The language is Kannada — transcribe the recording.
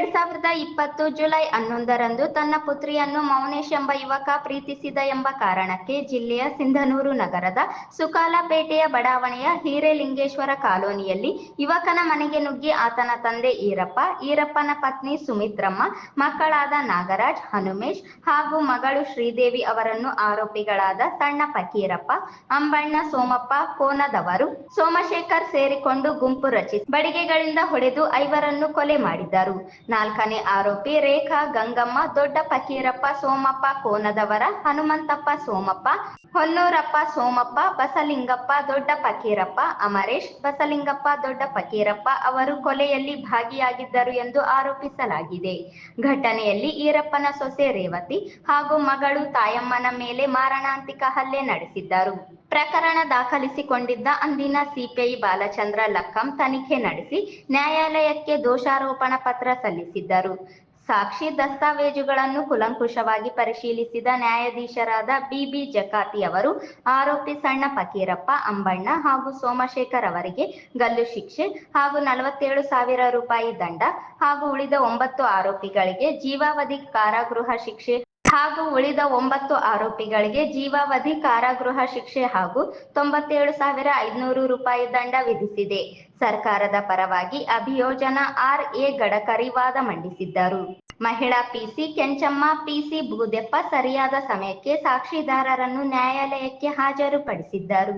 ಎರಡ್ ಸಾವಿರದ ಇಪ್ಪತ್ತು ಜುಲೈ ಹನ್ನೊಂದರಂದು ತನ್ನ ಪುತ್ರಿಯನ್ನು ಮೌನೇಶ್ ಎಂಬ ಯುವಕ ಪ್ರೀತಿಸಿದ ಎಂಬ ಕಾರಣಕ್ಕೆ ಜಿಲ್ಲೆಯ ಸಿಂಧನೂರು ನಗರದ ಸುಕಾಲಪೇಟೆಯ ಬಡಾವಣೆಯ ಹಿರೇಲಿಂಗೇಶ್ವರ ಕಾಲೋನಿಯಲ್ಲಿ ಯುವಕನ ಮನೆಗೆ ನುಗ್ಗಿ ಆತನ ತಂದೆ ಈರಪ್ಪ, ಈರಪ್ಪನ ಪತ್ನಿ ಸುಮಿತ್ರಮ್ಮ, ಮಕ್ಕಳಾದ ನಾಗರಾಜ್, ಹನುಮೇಶ್ ಹಾಗೂ ಮಗಳು ಶ್ರೀದೇವಿ ಅವರನ್ನು ಆರೋಪಿಗಳಾದ ಸಣ್ಣ ಪಕೀರಪ್ಪ ಅಂಬಣ್ಣ ಸೋಮಪ್ಪ, ಕೋನದವರು, ಸೋಮಶೇಖರ್ ಸೇರಿಕೊಂಡು ಗುಂಪು ರಚಿಸಿ ಬಡಿಗೆಗಳಿಂದ ಹೊಡೆದು ಐವರನ್ನು ಕೊಲೆ ಮಾಡಿದ್ದರು ನಾಲ್ಕನೇ ಆರೋಪಿ ರೇಖಾ ಗಂಗಮ್ಮ ದೊಡ್ಡ ಫಕೀರಪ್ಪ ಸೋಮಪ್ಪ ಕೋನದವರ, ಹನುಮಂತಪ್ಪ ಸೋಮಪ್ಪ, ಹೊನ್ನೂರಪ್ಪ ಸೋಮಪ್ಪ, ಬಸಲಿಂಗಪ್ಪ ದೊಡ್ಡ ಫಕೀರಪ್ಪ ಅಮರೇಶ್, ಬಸಲಿಂಗಪ್ಪ ದೊಡ್ಡ ಫಕೀರಪ್ಪ ಅವರು ಕೊಲೆಯಲ್ಲಿ ಭಾಗಿಯಾಗಿದ್ದರು ಎಂದು ಆರೋಪಿಸಲಾಗಿದೆ. ಘಟನೆಯಲ್ಲಿ ಈರಪ್ಪನ ಸೊಸೆ ರೇವತಿ ಹಾಗೂ ಮಗಳು ತಾಯಮ್ಮನ ಮೇಲೆ ಮಾರಣಾಂತಿಕ ಹಲ್ಲೆ ನಡೆಸಿದ್ದರು. ಪ್ರಕರಣ ದಾಖಲಿಸಿಕೊಂಡಿದ್ದ ಅಂದಿನ ಸಿಪಿಐ ಬಾಲಚಂದ್ರ ಲಕ್ಕಂ ತನಿಖೆ ನಡೆಸಿ ನ್ಯಾಯಾಲಯಕ್ಕೆ ದೋಷಾರೋಪಣ ಪತ್ರ ಸಲ್ಲಿಸಿದ್ದರು. ಸಾಕ್ಷಿ ದಸ್ತಾವೇಜುಗಳನ್ನು ಕುಲಂಕುಷವಾಗಿ ಪರಿಶೀಲಿಸಿದ ನ್ಯಾಯಾಧೀಶರಾದ ಬಿಬಿ ಜಕಾತಿ ಅವರು ಆರೋಪಿ ಸಣ್ಣ ಫಕೀರಪ್ಪ ಅಂಬಣ್ಣ ಹಾಗೂ ಸೋಮಶೇಖರ್ ಅವರಿಗೆ ಗಲ್ಲು ಶಿಕ್ಷೆ ಹಾಗೂ ನಲವತ್ತೇಳು ಸಾವಿರ ರೂಪಾಯಿ ದಂಡ ಹಾಗೂ ಉಳಿದ ಒಂಬತ್ತು ಆರೋಪಿಗಳಿಗೆ ಜೀವಾವಧಿ ಕಾರಾಗೃಹ ಶಿಕ್ಷೆ ಹಾಗೂ ಉಳಿದ ಒಂಬತ್ತು ಆರೋಪಿಗಳಿಗೆ ಜೀವಾವಧಿ ಕಾರಾಗೃಹ ಶಿಕ್ಷೆ ಹಾಗೂ ತೊಂಬತ್ತೇಳು ಸಾವಿರ ಐದುನೂರು ರೂಪಾಯಿ ದಂಡ ವಿಧಿಸಿದೆ. ಸರ್ಕಾರದ ಪರವಾಗಿ ಅಭಿಯೋಜನ ಆರ್ ಎ ಗಡಕರಿ ವಾದ ಮಂಡಿಸಿದ್ದರು. ಮಹಿಳಾ ಪಿಸಿ ಕೆಂಚಮ್ಮ, ಪಿಸಿ ಬೂದೆಪ್ಪ ಸರಿಯಾದ ಸಮಯಕ್ಕೆ ಸಾಕ್ಷಿದಾರರನ್ನು ನ್ಯಾಯಾಲಯಕ್ಕೆ ಹಾಜರುಪಡಿಸಿದ್ದರು.